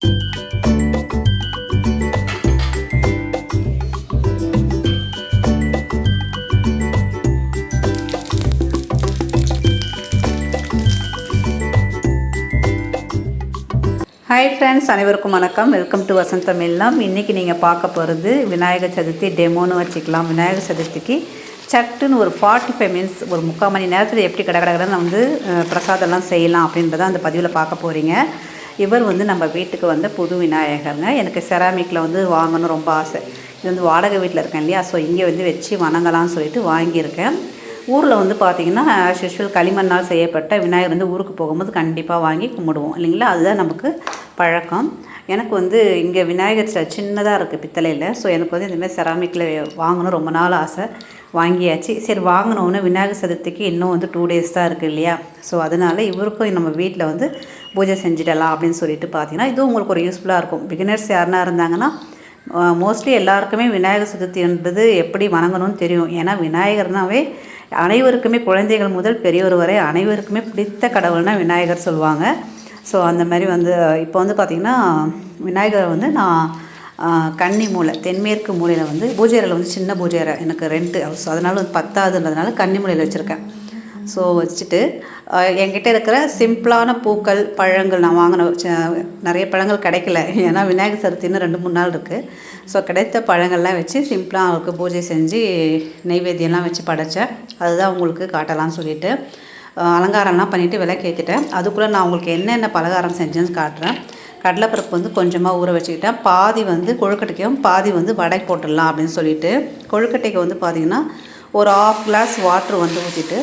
Hi friends அனைவருக்கும் வணக்கம். Welcome to வசந்தம் இல்லம் இன்றைக்கி நீங்கள் பார்க்க போகிறது விநாயகர் சதுர்த்தி டெமோன்னு வச்சுக்கலாம். விநாயகர் சதுர்த்திக்கு சட்டுன்னு ஒரு ஃபார்ட்டி ஃபைவ் மினிட்ஸ் ஒரு முக்கால் மணி நேரத்தில் எப்படி கடை கடை வந்து பிரசாதம்லாம் செய்யலாம் அப்படின்றத அந்த பதிவில் பார்க்க போகிறீங்க இவர் வந்து நம்ம வீட்டுக்கு வந்த புது விநாயகருங்க. எனக்கு செராமிக்கில் வந்து வாங்கணும் ரொம்ப ஆசை. இது வந்து வாடகை வீட்டில் இருக்கேன் இல்லையா? ஸோ இங்கே வந்து வச்சு வணங்கலாம்னு சொல்லிட்டு வாங்கியிருக்கேன். ஊரில் வந்து பார்த்திங்கன்னா ஆஸ் யூஷுவல் களிமண்ணால் செய்யப்பட்ட விநாயகர் வந்து ஊருக்கு போகும்போது கண்டிப்பாக வாங்கி கும்பிடுவோம். இல்லைங்களா? அதுதான் நமக்கு பழக்கம். எனக்கு வந்து இங்கே விநாயகர் சில சின்னதாக இருக்குது பித்தளையில். ஸோ எனக்கு வந்து இந்தமாதிரி செராமிக்கில் வாங்கணும். ரொம்ப நாள் ஆசை. வாங்கியாச்சு. சரி வாங்கினோன்னு விநாயகர் சதுர்த்திக்கு இன்னும் வந்து டூ டேஸ் தான் இருக்குது இல்லையா? ஸோ அதனால் இவருக்கும் நம்ம வீட்டில் வந்து பூஜை செஞ்சிடலாம் அப்படின்னு சொல்லிட்டு பார்த்தீங்கன்னா இதுவும் உங்களுக்கு ஒரு யூஸ்ஃபுல்லாக இருக்கும். பிகினர்ஸ் யாருனா இருந்தாங்கன்னா மோஸ்ட்லி எல்லாருக்குமே விநாயகர் சதுர்த்தி என்பது எப்படி வணங்கணும்னு தெரியும். ஏன்னா விநாயகர்னாவே அனைவருக்குமே குழந்தைகள் முதல் பெரியவர் வரை அனைவருக்குமே பிடித்த கடவுள்னா விநாயகர் சொல்லுவாங்க. ஸோ அந்த மாதிரி வந்து இப்போ வந்து பார்த்திங்கன்னா விநாயகரை வந்து நான் கன்னி மூலை தென்மேற்கு மூலையில் வந்து பூஜை அறையில் வந்து சின்ன பூஜை அறை எனக்கு ரெண்ட்டு ஸோ அதனால் வந்து பத்தாதுன்றதுனால கன்னி மூலையில் வச்சுருக்கேன். ஸோ வச்சுட்டு என்கிட்ட இருக்கிற சிம்பிளான பூக்கள் பழங்கள் நான் வாங்கின ச- நிறைய பழங்கள் கிடைக்கல. ஏன்னா விநாயகர் சதுர்த்தின்னு ரெண்டு மூணு நாள் இருக்குது ஸோ கிடைத்த பழங்கள்லாம் வச்சு சிம்பிளாக அவருக்கு பூஜை செஞ்சு நெய்வேத்தியம்லாம் வச்சு படைச்சேன். அதுதான் உங்களுக்கு காட்டலாம்னு சொல்லிவிட்டு அலங்காரம்லாம் பண்ணிவிட்டு விளக்கேற்றிட்டேன் அதுக்குள்ளே நான் உங்களுக்கு என்னென்ன பலகாரம் செஞ்சேன்னு காட்டுறேன். கடலைப்பருப்பு வந்து கொஞ்சமாக ஊற வச்சுக்கிட்டேன். பாதி வந்து கொழுக்கட்டைக்கும் பாதி வந்து வடை போட்டுடலாம் அப்படின்னு சொல்லிட்டு கொழுக்கட்டைக்கு வந்து பார்த்திங்கன்னா ஒரு ஆஃப் கிளாஸ் வாட்ரு வந்து ஊற்றிட்டு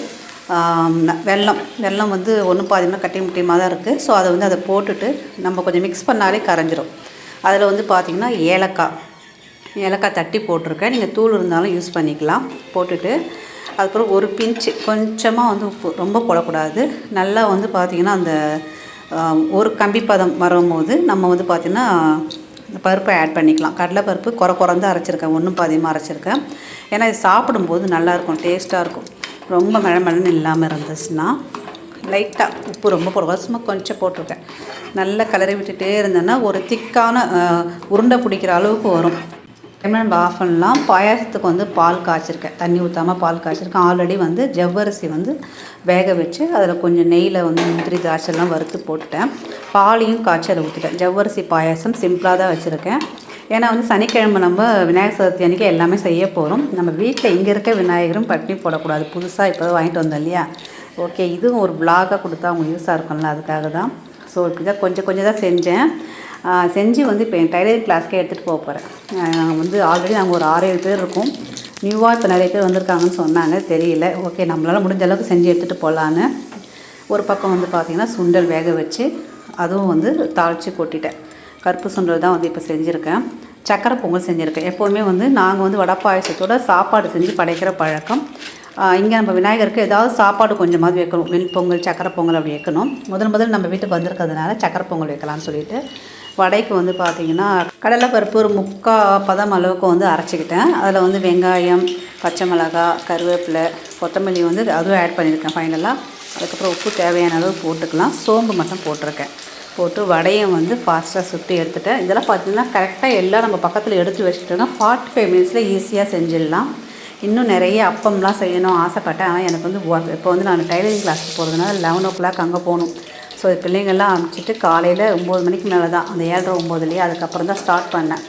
வெல்லம் வெல்லம் வந்து ஒன்று பாதிமாக கட்டி முட்டியமாக தான் இருக்குது ஸோ அதை வந்து அதை போட்டுட்டு நம்ம கொஞ்சம் மிக்ஸ் பண்ணாலே கரைஞ்சிரும். அதில் வந்து பார்த்திங்கன்னா ஏலக்காய். ஏலக்காய் தட்டி போட்டிருக்கேன். நீங்கள் தூள் இருந்தாலும் யூஸ் பண்ணிக்கலாம். போட்டுட்டு அதுக்கப்புறம் ஒரு பிஞ்சு கொஞ்சமாக வந்து உப்பு ரொம்ப போடக்கூடாது. நல்லா வந்து பார்த்திங்கன்னா அந்த ஒரு கம்பி பதம் வரும்போது நம்ம வந்து பார்த்திங்கன்னா இந்த பருப்பை ஆட் பண்ணிக்கலாம். கடலைப்பருப்பு குறை குறைந்து அரைச்சிருக்கேன். ஒன்றும் பாதியமாக அரைச்சிருக்கேன். ஏன்னா இது சாப்பிடும்போது நல்லாயிருக்கும் டேஸ்ட்டாக இருக்கும். ரொம்ப மழை இல்லாமல் இருந்துச்சுன்னா லைட்டாக உப்பு ரொம்ப போடக்கூடாது சும்மா கொஞ்சம் போட்டிருக்கேன். நல்லா கலரி விட்டுட்டே இருந்தேன்னா ஒரு திக்கான உருண்டை பிடிக்கிற அளவுக்கு வரும். டைமில் நம்ம ஆஃப் பண்ணலாம் பாயாசத்துக்கு வந்து பால் காய்ச்சிருக்கேன். தண்ணி ஊற்றாமல் பால் காய்ச்சிருக்கேன். ஆல்ரெடி வந்து ஜவ்வரிசி வந்து வேக வச்சு அதில் கொஞ்சம் நெய்யில் வந்து முந்திரி திராட்சைலாம் வறுத்து போட்டுட்டேன். பாலையும் காய்ச்சி அதை ஊற்றிட்டேன் ஜவ்வரிசி பாயாசம் சிம்பிளாக தான் வச்சுருக்கேன். ஏன்னா வந்து சனிக்கிழமை நம்ம விநாயகர் சதுர்த்தி அன்றைக்கி எல்லாமே செய்ய போகிறோம் நம்ம வீட்டில் இங்கே இருக்க விநாயகரும் பட்டினி போடக்கூடாது. புதுசாக இப்போ வாங்கிட்டு வந்தோம் இல்லையா? ஓகே இதுவும் ஒரு vlog-ஆ கொடுத்தா அவங்க யூஸாக இருக்கும்ல அதுக்காக தான். ஸோ இப்படி தான் கொஞ்சம் கொஞ்சம் தான் செஞ்சேன். செஞ்சு வந்து இப்போ என் டைலரிங் கிளாஸ்க்கே எடுத்துகிட்டு போக போகிறேன் வந்து ஆல்ரெடி நாங்கள் ஒரு ஆறு ஏழு பேர் இருக்கோம். நியூவாக இப்போ நிறைய பேர் வந்திருக்காங்கன்னு சொன்னாங்க. தெரியல. ஓகே நம்மளால் முடிஞ்ச அளவுக்கு செஞ்சு எடுத்துகிட்டு போகலான்னு ஒரு பக்கம் வந்து பார்த்திங்கன்னா சுண்டல் வேக வச்சு அதுவும் வந்து தாளித்து கொட்டிட்டேன். கருப்பு சுண்டல் தான் வந்து இப்போ செஞ்சுருக்கேன். சக்கரை பொங்கல் செஞ்சுருக்கேன். எப்போவுமே வந்து நாங்கள் வந்து வடை பாயசத்தோட சாப்பாடு செஞ்சு படைக்கிற பழக்கம். இங்கே நம்ம விநாயகருக்கு ஏதாவது சாப்பாடு கொஞ்சமாவது வைக்கணும். வெண் பொங்கல் சக்கரை பொங்கல் அப்படி வைக்கணும். முதல் முதல் நம்ம வீட்டுக்கு வந்திருக்கிறதுனால சக்கரை பொங்கல் வைக்கலாம்னு சொல்லிட்டு வடைக்கு வந்து பார்த்திங்கன்னா கடலைப்பருப்பு ஒரு முக்கா பதம் அளவுக்கு வந்து அரைச்சிக்கிட்டேன். அதில் வந்து வெங்காயம் பச்சை மிளகாய் கருவேப்பிலை கொத்தமல்லி வந்து அதுவும் ஆட் பண்ணியிருக்கேன் ஃபைனலாக அதுக்கப்புறம் உப்பு தேவையான அளவு போட்டுக்கலாம். சோம்பு மட்டும் போட்டிருக்கேன். போட்டு வடையை வந்து ஃபாஸ்ட்டாக சுட்டு எடுத்துட்டேன். இதெல்லாம் பார்த்தீங்கன்னா கரெக்டாக எல்லாம் நம்ம பக்கத்தில் எடுத்து வச்சுட்டோன்னா ஃபார்ட்டி ஃபைவ் மினிட்ஸில் ஈஸியாக செஞ்சிடலாம். இன்னும் நிறைய அப்பம்லாம் செய்யணும் ஆசைப்பட்டேன். ஆனால் எனக்கு வந்து இப்போ வந்து நான் டைலரிங் கிளாஸ்க்கு போகிறதுனால லெவன் ஓ கிளாக் அங்கே போகணும். ஸோ பிள்ளைங்கள்லாம் அனுப்பிச்சிட்டு காலையில் ஒம்பது மணிக்கு மேலே தான் அந்த ஏழரை ஒம்போதுலேயே அதுக்கப்புறம் தான் ஸ்டார்ட் பண்ணேன்.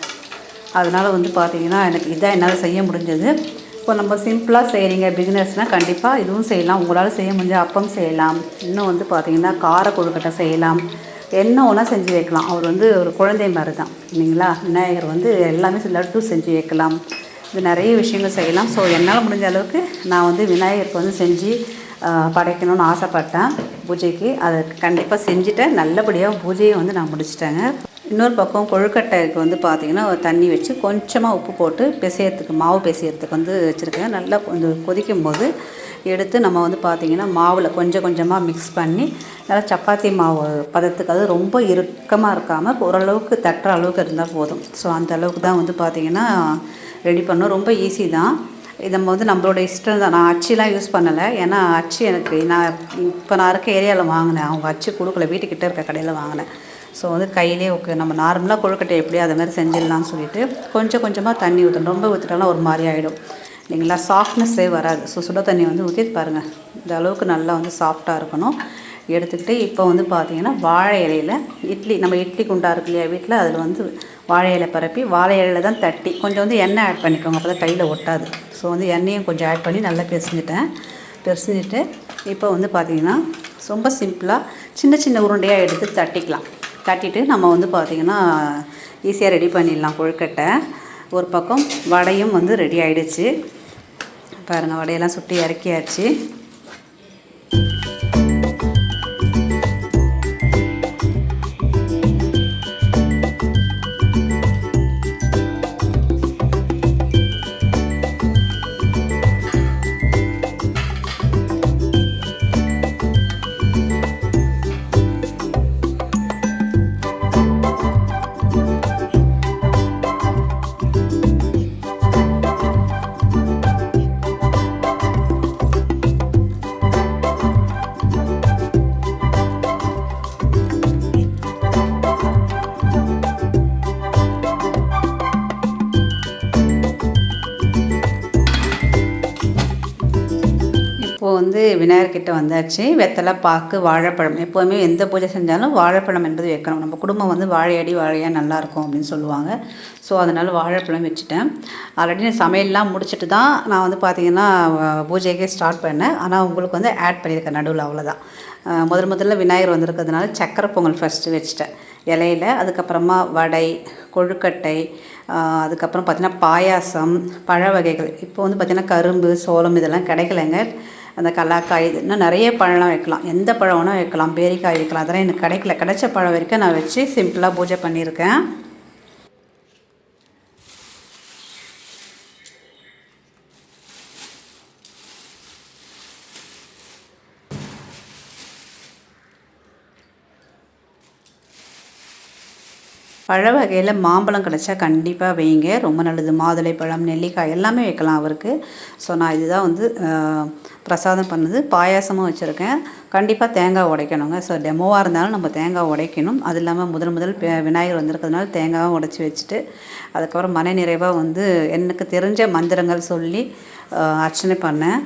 அதனால் வந்து பார்த்தீங்கன்னா எனக்கு இதான் என்னால் செய்ய முடிஞ்சது. இப்போ நம்ம சிம்பிளாக செய்கிறீங்க பிகினர்ஸ்னால் கண்டிப்பாக இதுவும் செய்யலாம். உங்களால் செய்ய முடிஞ்ச அப்பம் செய்யலாம். இன்னும் வந்து பார்த்தீங்கன்னா கார கொழுக்கட்டை செய்யலாம். என்ன ஒன்றா செஞ்சு வைக்கலாம். அவர் வந்து ஒரு குழந்தை மாதிரி தான் இல்லைங்களா? விநாயகர் வந்து எல்லாமே செ- லட்டு செஞ்சு வைக்கலாம். இது நிறைய விஷயங்கள் செய்யலாம். ஸோ என்னால் முடிஞ்ச அளவுக்கு நான் வந்து விநாயகருக்கு வந்து செஞ்சு படைக்கணும்னு ஆசைப்பட்டேன். பூஜைக்கு. அதை கண்டிப்பாக செஞ்சுட்டேன். நல்லபடியாக பூஜையை வந்து நான் முடிச்சிட்டேங்க. இன்னொரு பக்கம் கொழுக்கட்டைக்கு வந்து பார்த்திங்கன்னா தண்ணி வச்சு கொஞ்சமாக உப்பு போட்டு பிசையறதுக்கு மாவு பிசையறதுக்கு வந்து வச்சுருக்கேன். நல்லா கொஞ்சம் கொதிக்கும் போது எடுத்து நம்ம வந்து பார்த்திங்கன்னா மாவில் கொஞ்சம் கொஞ்சமாக மிக்ஸ் பண்ணி நல்லா சப்பாத்தி மாவு பதத்துக்கு. அது ரொம்ப இறுக்கமாக இருக்காமல் ஓரளவுக்கு தட்டுற அளவுக்கு இருந்தால் போதும். ஸோ அந்த அளவுக்கு தான் வந்து பார்த்திங்கன்னா ரெடி பண்ணோம். ரொம்ப ஈஸி தான். இது வந்து நம்மளோட இஷ்டம் தான். நான் அச்சுலாம் யூஸ் பண்ணலை. ஏன்னா அச்சு எனக்கு நான் இப்போ நான் இருக்க ஏரியாவில் வாங்கினேன். அவங்க அச்சு கொடுக்கல. வீட்டுக்கிட்ட இருக்க கடையில் வாங்கினேன். ஸோ வந்து கையிலே ஓகே நம்ம நார்மலாக கொழுக்கட்டை எப்படியோ அதை மாதிரி செஞ்சிடலாம்னு சொல்லிட்டு கொஞ்சம் கொஞ்சமாக தண்ணி ஊற்றணும் ரொம்ப ஊற்றிட்டாலும் ஒரு மாதிரி ஆகிடும் இல்லைங்களா சாஃப்ட்னஸ்ஸே வராது. ஸோ சுட தண்ணி வந்து ஊற்றி பாருங்கள் இந்த அளவுக்கு நல்லா வந்து சாஃப்டாக இருக்கணும். எடுத்துக்கிட்டு இப்போ வந்து பார்த்தீங்கன்னா வாழை இலையில் இட்லி நம்ம இட்லி குண்டா இருக்கு இல்லையா வீட்டில் அதில் வந்து வாழை இலை பரப்பி வாழை இலையில தான் தட்டி கொஞ்சம் வந்து எண்ணெய் ஆட் பண்ணிக்கோங்க அப்போ தான் கையில் ஒட்டாது. ஸோ வந்து எண்ணெயும் கொஞ்சம் ஆட் பண்ணி நல்லா பெருசிஞ்சிட்டேன் பெருசிஞ்சிட்டு இப்போ வந்து பார்த்திங்கன்னா ரொம்ப சிம்பிளாக சின்ன சின்ன உருண்டையாக எடுத்து தட்டிக்கலாம். தட்டிட்டு நம்ம வந்து பார்த்திங்கன்னா ஈஸியாக ரெடி பண்ணிடலாம் கொழுக்கட்டை. ஒரு பக்கம் வடையும் வந்து ரெடி ஆகிடுச்சு பாருங்கள் வடையெல்லாம் சுட்டி இறக்கியாச்சு. வந்து விநாயகர்கிட்ட வந்தாச்சு. வெத்தலை பாக்கு வாழைப்பழம். எப்போதுமே எந்த பூஜை செஞ்சாலும் வாழைப்பழம் என்பது வைக்கணும். நம்ம குடும்பம் வந்து வாழையடி வாழையாக நல்லாயிருக்கும் அப்படின்னு சொல்லுவாங்க. ஸோ அதனால் வாழைப்பழம் வச்சுட்டேன். ஆல்ரெடி நான் சமையல்லாம் முடிச்சுட்டு தான் நான் வந்து பார்த்திங்கன்னா பூஜைக்கே ஸ்டார்ட் பண்ணேன். ஆனால் உங்களுக்கு வந்து ஆட் பண்ணியிருக்கேன் நடுவில் அவ்வளோதான் முதல் முதல்ல விநாயகர் வந்திருக்கிறதுனால சக்கரை பொங்கல் ஃபஸ்ட்டு வச்சுட்டேன். இலையில அதுக்கப்புறமா வடை கொழுக்கட்டை அதுக்கப்புறம் பார்த்திங்கன்னா பாயாசம் பழ வகைகள். இப்போ வந்து பார்த்திங்கன்னா கரும்பு சோளம் இதெல்லாம் கிடைக்கலங்க. அந்த கல்லாக்காய் இது இன்னும் நிறைய பழம்லாம் வைக்கலாம். எந்த பழம் வேணால் வைக்கலாம். பேரிக்காய் வைக்கலாம். அதெல்லாம் எனக்கு கிடைக்கல. கிடைச்ச பழம் வரைக்கும் நான் வச்சு சிம்பிளாக பூஜை பண்ணியிருக்கேன். பழ வகையில் மாம்பழம் கிடச்சா கண்டிப்பாக வைங்க ரொம்ப நல்லது. மாதுளை பழம் நெல்லிக்காய் எல்லாமே வைக்கலாம் அவருக்கு. ஸோ நான் இதுதான் வந்து பிரசாதம் பண்ணது. பாயாசமும் வச்சுருக்கேன். கண்டிப்பாக தேங்காய் உடைக்கணுங்க. ஸோ டெமோவாக இருந்தாலும் நம்ம தேங்காய் உடைக்கணும். அது இல்லாமல் முதல் முதல் விநாயகர் வந்திருக்கிறதுனால தேங்காயும் உடைச்சி வச்சுட்டு அதுக்கப்புறம் மன நிறைவாக வந்து எனக்கு தெரிஞ்ச மந்திரங்கள் சொல்லி அர்ச்சனை பண்ணேன்.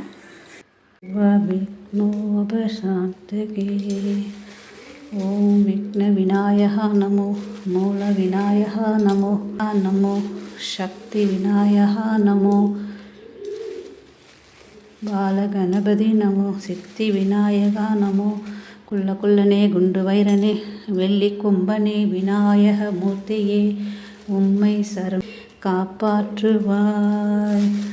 ஓம் விக்ன விநாயகா நமோ மூல விநாயகா நமோ நமோ சக்தி விநாயகா நமோ பாலகணபதி நமோ சித்தி விநாயகா நமோ குள்ள குள்ளனே குண்டு வைரனே வெள்ளி கும்பனே விநாயக மூர்த்தியே உம்மை சரம் காப்பாற்றுவாய்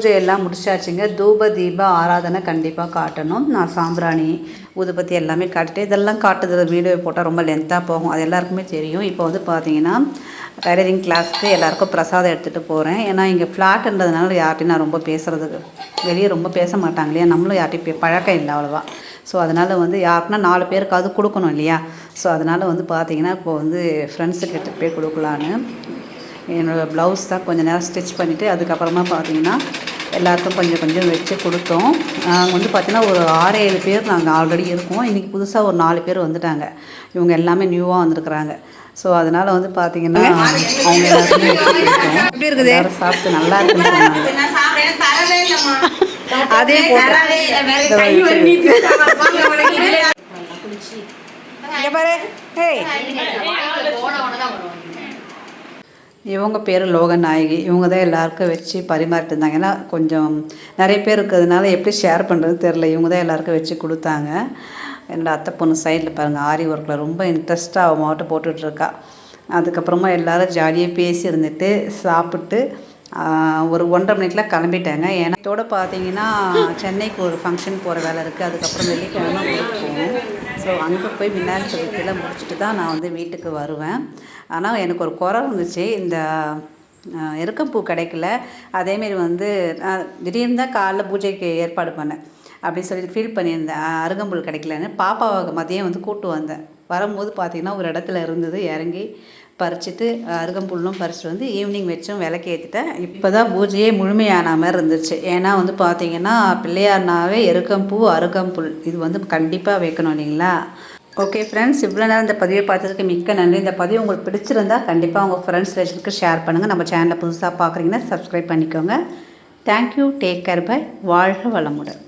பூஜையெல்லாம் முடிச்சாச்சுங்க. தூப தீப ஆராதனை கண்டிப்பாக காட்டணும். நான் சாம்பிராணி ஊதுபத்தி எல்லாமே காட்டிட்டு இதெல்லாம் காட்டுறது வீடியோ போட்டால் ரொம்ப லென்த்தாக போகும். அது எல்லாருக்குமே தெரியும். இப்போ வந்து பார்த்தீங்கன்னா டைலரிங் கிளாஸ்க்கு எல்லாருக்கும் பிரசாதம் எடுத்துகிட்டு போகிறேன் ஏன்னா இங்கே ஃப்ளாட்ன்றதுனால யார்ட்டையும் நான் ரொம்ப பேசுகிறதுக்கு வெளியே ரொம்ப பேச மாட்டாங்க இல்லையா? நம்மளும் யார்ட்டையும் பழக்கம் இல்லை அவ்வளோவா. ஸோ அதனால் வந்து யாருக்குன்னா நாலு பேருக்கு அது கொடுக்கணும் இல்லையா? ஸோ அதனால் வந்து பார்த்தீங்கன்னா இப்போ வந்து ஃப்ரெண்ட்ஸுக்கிட்ட போய் கொடுக்கலான்னு. என்னோடய ப்ளவுஸ் தான் கொஞ்சம் நேரம் ஸ்டிச் பண்ணிவிட்டு அதுக்கப்புறமா பார்த்தீங்கன்னா எல்லாருக்கும் கொஞ்சம் கொஞ்சம் வச்சு கொடுத்தோம் நாங்கள் வந்து பார்த்தீங்கன்னா ஒரு ஆறு ஏழு பேர் நாங்கள் ஆல்ரெடி இருக்கோம் இன்றைக்கி புதுசாக ஒரு நாலு பேர் வந்துட்டாங்க இவங்க எல்லாமே நியூவாக வந்திருக்கிறாங்க ஸோ அதனால் வந்து பார்த்தீங்கன்னா அவங்க எப்படி இருக்குது எல்லாரும் சாப்பிட்டு நல்லா இருக்குன்னு சொன்னாங்க. அதே. இங்கே பாரு ஹேய் இவங்க பேர் லோகநாயகி. இவங்க தான் எல்லாருக்கும் வச்சு பரிமாறிட்டு இருந்தாங்க ஏன்னா கொஞ்சம் நிறைய பேர் இருக்கிறதுனால எப்படி ஷேர் பண்ணுறது தெரில இவங்க தான் எல்லாருக்கும் வச்சு கொடுத்தாங்க. என்னோட அத்தை பொண்ணு சைடில் பாருங்கள் ஆரி ஒர்க்கில் ரொம்ப இன்ட்ரெஸ்ட்டாக அவள் மாவட்டம் போட்டுட்ருக்கா. அதுக்கப்புறமா எல்லோரும் ஜாலியாக பேசி இருந்துட்டு சாப்பிட்டு ஒரு ஒன்றரை மணிக்கெலாம் கிளம்பிட்டாங்க. ஏன்னா இதோட பார்த்தீங்கன்னா சென்னைக்கு ஒரு ஃபங்க்ஷன் போகிற வேலை இருக்குது அதுக்கப்புறம் வெள்ளிக்கிழமை ஊருக்கு போகணும். ஸோ அங்கே போய் விநாயகர் சதுர்த்தியில் முடிச்சுட்டு தான் நான் வந்து வீட்டுக்கு வருவேன். ஆனால் எனக்கு ஒரு குறை இருந்துச்சு இந்த எருக்கம்பூ கிடைக்கல. அதேமாரி வந்து நான் திடீர்னு தான் காலைல பூஜைக்கு ஏற்பாடு பண்ணேன். அப்படின்னு சொல்லி ஃபீல் பண்ணியிருந்தேன். அருகம்புல் கிடைக்கலன்னு. பாப்பாவை மதியம் வந்து கூட்டு வந்தேன். வரும்போது பார்த்திங்கன்னா ஒரு இடத்துல இருந்தது இறங்கி பறிச்சுட்டு அருகம்புல்லும் பறிச்சிட்டு வந்து ஈவினிங் வச்சும் விளக்கு ஏற்றிட்டேன் இப்போ தான் பூஜையே முழுமையான மாதிரி இருந்துச்சு. ஏன்னா வந்து பார்த்தீங்கன்னா பிள்ளையார்னாவே எருக்கம்பூ அருகம்புல். இது வந்து கண்டிப்பாக வைக்கணும் இல்லைங்களா? ஓகே ஃப்ரெண்ட்ஸ் இவ்வளோ நேரம் இந்த பதிவை பார்த்ததுக்கு மிக்க நன்றி. இந்த பதிவு உங்களுக்கு பிடிச்சிருந்தா கண்டிப்பாக உங்கள் ஃப்ரெண்ட்ஸ் ரிலேஷனுக்கு ஷேர் பண்ணுங்கள் நம்ம சேனலை புதுசாக பார்க்குறீங்கன்னா சப்ஸ்கிரைப் பண்ணிக்கோங்க. தேங்க்யூ டேக் கேர் பை வாழ்க வளமுடன்.